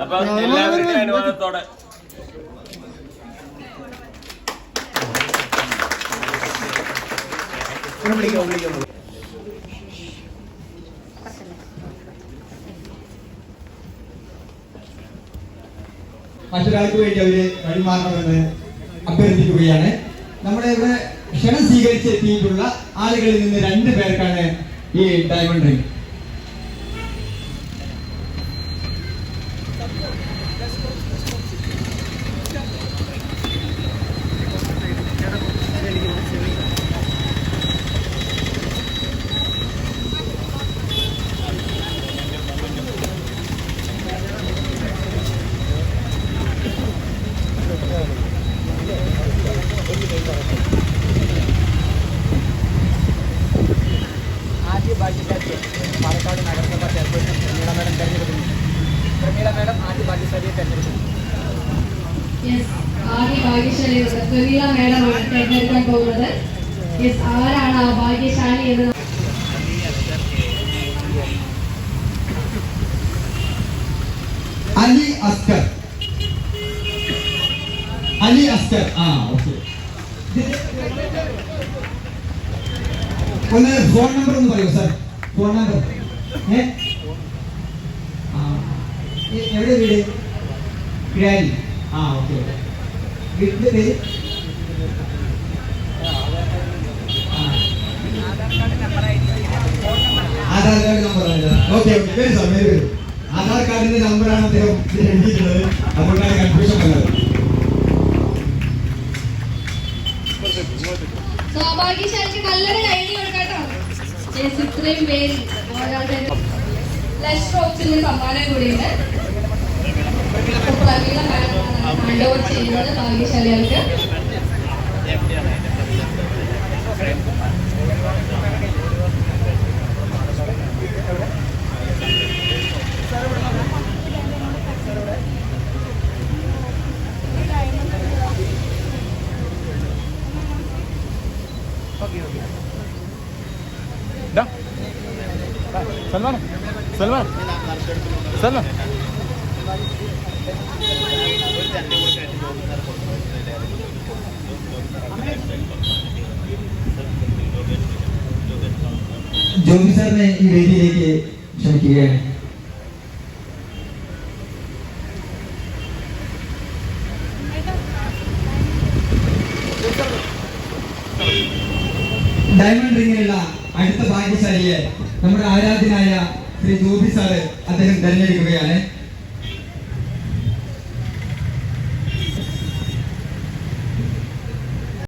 അപ്പൊ എല്ലാവരുടെയും അനുവാദത്തോടെ. മറ്റൊരാൾക്ക് വേണ്ടി അവർ വഴിമാറണമെന്ന് അഭ്യർത്ഥിക്കുകയാണ്. നമ്മുടെ ഇവിടെ ക്ഷണം സ്വീകരിച്ചെത്തിയിട്ടുള്ള ആളുകളിൽ നിന്ന് രണ്ടു പേർക്കാണ് ഈ ഡയമണ്ട്. റിംഗ് ആദ്യ ഭാഗ്യശാലി പ്രമീള മേഡമാണ് തിരഞ്ഞെടുക്കാൻ പോകുന്നത് യെസ് ആരാണ് ആ ഭാഗ്യശാലി അലി അസ്കർ. അലി അസ്കർ. ആ ഓക്കെ. ഒന്ന് ഫോൺ നമ്പർ ഒന്ന് പറയൂ സാർ ഫോൺ നമ്പർ ഏ? എവിടെ വീട്? കിഴാരി ആ ഓക്കെ വീട്ടിന്റെ പേര്. Aadhaar card number okay okay വരും സാർ വെരി വെരി ആധാർ കാർഡിന്റെ നമ്പറാണ് അദ്ദേഹം എഴുതിയിട്ടുള്ളത് അതുകൊണ്ടാണ് കൺഫ്യൂഷൻ വന്നത്. സൗഭാഗ്യശാലിക്ക് നല്ലൊരു കൈഡി കൊടുക്കട്ടോ യെസ് ഇത്രയും പേര് ലഷ് റോക്സിന്റെ സമ്മാനം കൂടിയുണ്ട്. അപ്പോൾ മാഡം ഹാൻഡ് ഓവർ ചെയ്യുന്നത് ഭാഗ്യശാലികൾക്ക് സൽമാൻ സൽമാൻ സൽമാൻ ജോബി സാറിനെ ഈ വേദിയിലേക്ക് ക്ഷണിക്കുകയാണ് ഡയമണ്ട് റിങ്ങിനുള്ള അടുത്ത ഭാഗ്യശാലിയെ നമ്മുടെ ആരാധ്യനായ ശ്രീ ജോബി സാറ് അദ്ദേഹം തെരഞ്ഞെടുക്കുകയാണ്